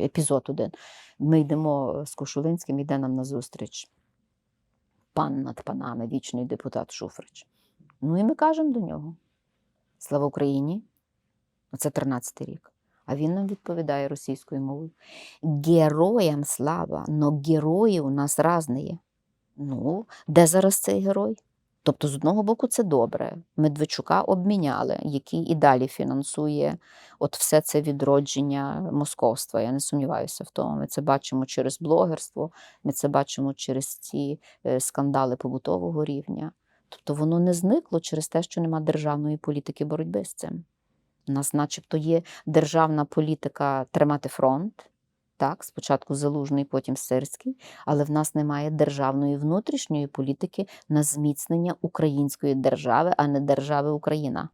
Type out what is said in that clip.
епізод один. Ми йдемо з Кошулинським, йде нам назустріч пан над панами, вічний депутат Шуфрич. Ну і ми кажемо до нього: Слава Україні! Це 13-й рік. А він нам відповідає російською мовою. Героям слава, но герої у нас різні є. Ну, де зараз цей герой? Тобто, з одного боку, це добре. Медведчука обміняли, який і далі фінансує от все це відродження московства. Я не сумніваюся в тому. Ми це бачимо через блогерство, ми це бачимо через ці е, скандали побутового рівня. Тобто воно не зникло через те, що нема державної політики боротьби з цим. У нас, начебто, є державна політика тримати фронт. Так, спочатку залужний, потім сирський, але в нас немає державної внутрішньої політики на зміцнення української держави, а не держави Україна.